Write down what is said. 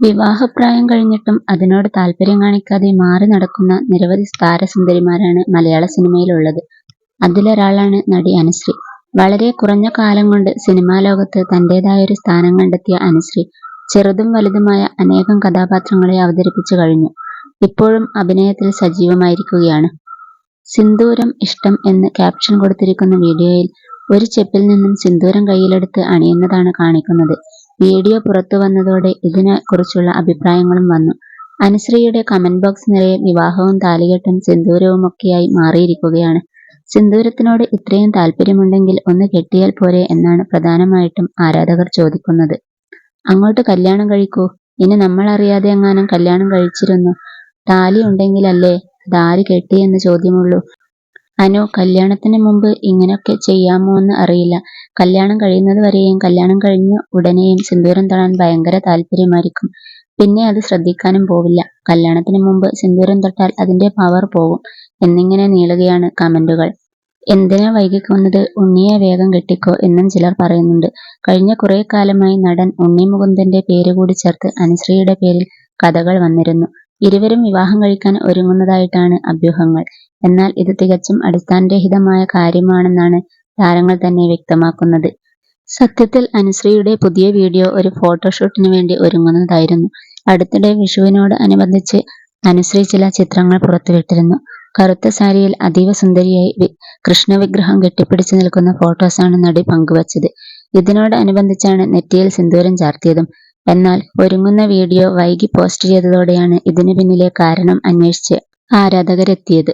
വിവാഹപ്രായം കഴിഞ്ഞിട്ടും അതിനോട് താല്പര്യം കാണിക്കാതെ മാറി നടക്കുന്ന നിരവധി താരസുന്ദരിമാരാണ് മലയാള സിനിമയിലുള്ളത്. അതിലൊരാളാണ് നടി അനുശ്രീ. വളരെ കുറഞ്ഞ കാലം കൊണ്ട് സിനിമാ സിനിമാലോകത്ത് തന്റേതായൊരു സ്ഥാനം കണ്ടെത്തിയ അനുശ്രീ ചെറുതും വലുതുമായ അനേകം കഥാപാത്രങ്ങളെ അവതരിപ്പിച്ചു കഴിഞ്ഞു. ഇപ്പോഴും അഭിനയത്തിൽ സജീവമായിരിക്കുകയാണ്. സിന്ദൂരം ഇഷ്ടം എന്ന് ക്യാപ്ഷൻ കൊടുത്തിരിക്കുന്ന വീഡിയോയിൽ ഒരു ചെപ്പിൽ നിന്നും സിന്ദൂരം കയ്യിലെടുത്ത് അണിയുന്നതാണ് കാണിക്കുന്നത്. വീഡിയോ പുറത്തുവന്നതോടെ ഇതിനെ കുറിച്ചുള്ള അഭിപ്രായങ്ങളും വന്നു. അനുശ്രീയുടെ കമന്റ് ബോക്സ് നിറയെ വിവാഹവും താലികെട്ടും സിന്ദൂരവും ഒക്കെയായി മാറിയിരിക്കുകയാണ്. സിന്ദൂരത്തിനോട് ഇത്രയും താല്പര്യമുണ്ടെങ്കിൽ ഒന്ന് കെട്ടിയാൽ പോരെ എന്നാണ് പ്രധാനമായിട്ടും ആരാധകർ ചോദിക്കുന്നത്. അങ്ങോട്ട് കല്യാണം കഴിക്കൂ. ഇനി നമ്മൾ അറിയാതെ എങ്ങാനും കല്യാണം കഴിച്ചിരുന്നു താലി ഉണ്ടെങ്കിലല്ലേ അതാര് കെട്ടി എന്ന ചോദ്യമുള്ളൂ. അനു കല്യാണത്തിന് മുമ്പ് ഇങ്ങനൊക്കെ ചെയ്യാമോന്ന് അറിയില്ല. കല്യാണം കഴിയുന്നത് വരെയും കല്യാണം കഴിഞ്ഞ ഉടനെയും സിന്ദൂരം തൊടാൻ ഭയങ്കര താല്പര്യമായിരിക്കും. പിന്നെ അത് ശ്രദ്ധിക്കാനും പോവില്ല. കല്യാണത്തിന് മുമ്പ് സിന്ദൂരം തൊട്ടാൽ അതിന്റെ പവർ പോകും എന്നിങ്ങനെ നീളുകയാണ് കമന്റുകൾ. എന്തിനാ വൈകിക്കുന്നത് ഉണ്ണിയെ വേഗം കെട്ടിക്കോ എന്നും ചിലർ പറയുന്നുണ്ട്. കഴിഞ്ഞ കുറേ കാലമായി നടൻ ഉണ്ണി മുകുന്ദന്റെ പേര് കൂടി ചേർത്ത് അനുശ്രീയുടെ പേരിൽ കഥകൾ വന്നിരുന്നു. ഇരുവരും വിവാഹം കഴിക്കാൻ ഒരുങ്ങുന്നതായിട്ടാണ് അഭ്യൂഹങ്ങൾ. എന്നാൽ ഇത് തികച്ചും അടിസ്ഥാനരഹിതമായ കാര്യമാണെന്നാണ് താരങ്ങൾ തന്നെ വ്യക്തമാക്കുന്നത്. സത്യത്തിൽ അനുശ്രീയുടെ പുതിയ വീഡിയോ ഒരു ഫോട്ടോഷൂട്ടിന് വേണ്ടി ഒരുങ്ങുന്നതായിരുന്നു. അടുത്തിടെ വിഷുവിനോട് അനുബന്ധിച്ച് അനുശ്രീ ചില ചിത്രങ്ങൾ പുറത്തുവിട്ടിരുന്നു. കറുത്ത സാരിയിൽ അതീവ സുന്ദരിയായി കൃഷ്ണവിഗ്രഹം കെട്ടിപ്പിടിച്ച് നിൽക്കുന്ന ഫോട്ടോസാണ് നടി പങ്കുവച്ചത്. ഇതിനോട് അനുബന്ധിച്ചാണ് നെറ്റിയിൽ സിന്ദൂരം ചാർത്തിയതും. എന്നാൽ ഒരുങ്ങുന്ന വീഡിയോ വൈകി പോസ്റ്റ് ചെയ്തതോടെയാണ് ഇതിനു പിന്നിലെ കാരണം അന്വേഷിച്ച് ആരാധകരെത്തിയത്.